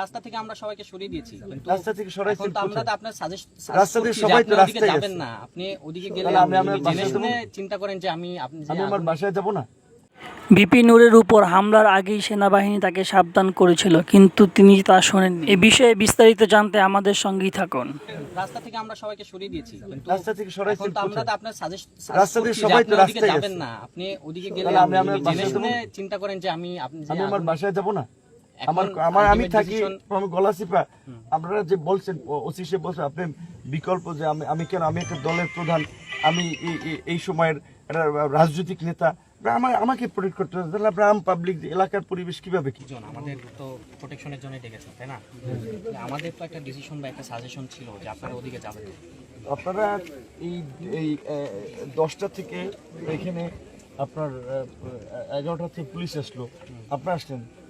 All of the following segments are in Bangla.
রাস্তা থেকে আমরা সবাইকে সরিয়ে দিয়েছি। রাস্তা থেকে সরাইছেন এখন তো আমরা তো আপনার সাজেস্ট রাস্তা থেকে সবাই তো রাস্তায় যাবেন না। আপনি ওদিকে গেলে আমি আমার বাসায় চিন্তা করেন যে আমি আপনি আমি আমার বাসায় যাব না? বিপি নূরের উপর হামলার আগেই সেনাবাহিনী তাকে সাবধান করেছিল কিন্তু তিনি তা শোনেননি। এ বিষয়ে বিস্তারিত জানতে আমাদের সঙ্গেই থাকুন। রাস্তা থেকে আমরা সবাইকে সরিয়ে দিয়েছি কিন্তু রাস্তা থেকে সরাইছেন এখন তো আমরা তো আপনার সাজেস্ট রাস্তা থেকে সবাই তো রাস্তায় যাবেন না। আপনি ওদিকে গেলে আমি আমার বাসায় শুনে চিন্তা করেন যে আমি আপনি আমি আমার বাসায় যাব না? আমার আমার আমি থাকি আমি গলাচিপা। আপনারা যে বলছেন ওসি সে বলছেন আপনি বিকল্প যে আমি আমি কেন আমি একটা দলের প্রধান আমি এই- সময়ের রাজনৈতিক নেতা আমার আমাকে প্রোটেক্ট করতে হবে। তাহলে আপনার আম পাবলিক এলাকার পরিবেশ কীভাবে কি? জন আমাদের তো প্রোটেকশনের জন্য ডেকেছেন তাই না? আমাদের তো একটা ডিসিশন বা একটা সাজেশন ছিল যে আপনারা ওদিকে যাবেন আপনারা এই এই দশটা থেকে এখানে আপনার এগারোটা থেকে পুলিশ আসলো। আপনারা আসলেন।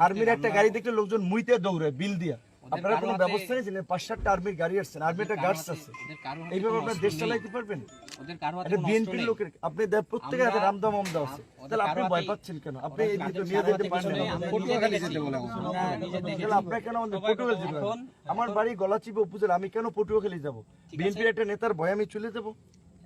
আর্মির একটা গাড়ি দেখলে লোকজন মুইতে দৌড়ে বিল দিয়া। আপনারা কোনো ব্যবস্থা নিয়েছেন পাঁচ সাতটা আর্মির গাড়ি আসছেন আর্মি একটা গার্ডস আছে। এইভাবে আপনার দেশ চালাইতে পারবেন? এটা বিএনপির লোকের আপনি প্রত্যেকের হাতে আমরা- রামদাম আছে। তাহলে আপনি ভয় পাচ্ছেন কেন? আপনি এই দিকে নিয়ে যেতে পারেন। তাহলে আপনার কেন আমাদের পটুয়াখালী যেতে আমার বাড়ি গলাচিপে উপজেলা আমি কেন পটুয়াখালী যাব? বিএনপির একটা নেতার ভয় আমি চলে যাব।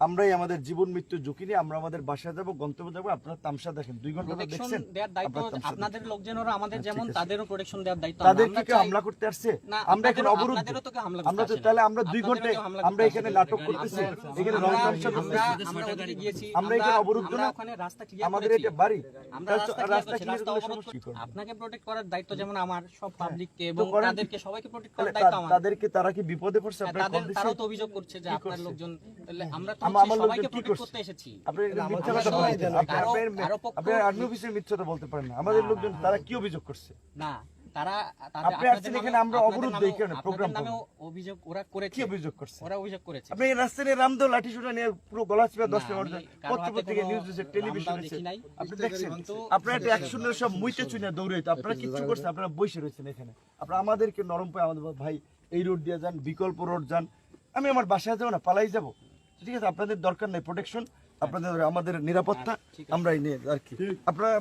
আমরাই আমাদের জীবন মৃত্যু ঝুঁকি নিয়ে আমরা আমাদের বাসায় যাব গন্তব্য যাব। আপনারা তামসা দেখেন। দুই ঘণ্টা দেখছেন। আপনাদের লোকজনেরও আমাদের হ্যাঁ, যেমন তাদেরও প্রোটেকশন দেওয়ার দায়িত্ব। তাদের কি কেউ হামলা করতে আসছে? আমরা এখন করতে আমরা তো তাহলে আমরা দুই ঘন্টায় আমরা এখানে নাটক করতেছি। এখানে রং তামসা করতেছি। আমরা ওদিকে গিয়েছি, আমরা এখানে অবরুদ্ধ না ক্লিয়ার আমাদের এটা বাড়ি। আমরা রাস্তা clear রাস্তা করেছি, clear অবরোধ সমস্যা কি আপনাকে প্রোটেক্ট করার দায়িত্ব যেমন আমার সব পাবলিককে তো এবং তাদেরকে সবাইকে প্রোটেক্ট করার দায়িত্ব আমার তাদেরকে তারা কি বিপদে পড়ছে? হ্যাঁ, আপনারা তারাও তো অভিযোগ করছে যে আপনার লোকজন তাহলে আমরা তো আমা- হচ্ছে আমার সবাইকে প্রোটেক্ট করতে এসেছি। আপনি এটা মিথ্যা কথা বলছেন আপনি আপনার- কারও পক্ষ- আপনার আর্মি অফিসের মিথ্যাটা বলতে পারেন না। আমাদের লোকজন তারা কি অভিযোগ করছে? না তারা আপনি আসছেন এখানে, আমরা আপনাদের অবরুদ্ধ নামেও- এখানে, আপনাদের অভিযোগ ওরা কি অভিযোগ করছে? ওরা অভিযোগ করেছে। আপনি রাস্তায় নিয়ে লাঠি সুটা নিয়ে পুরো গলা চিপে দশ মিনিট আমি কারও পত্র হাতে পত্রিকা কোনো নিউজ দিচ্ছে টেলিভিশন। আপনি দেখছেন? আপনারা একটা সব মুইতে চুনে দৌড়াইতো আপনারা কিচ্ছু করছেন আপনারা বসে রয়েছেন এখানে। আপনারা আমাদেরকে নরম পায় আমাদের ভাই এই রোড দিয়ে যান বিকল্প রোড যান। আমি আমার বাসায় যাব না পালাই যাব। ঠিক আছে আপনাদের দরকার নেই প্রোটেকশন আপনাদের আমাদের নিরাপত্তা আমরাই নিয়ে আর কি। আপনারা।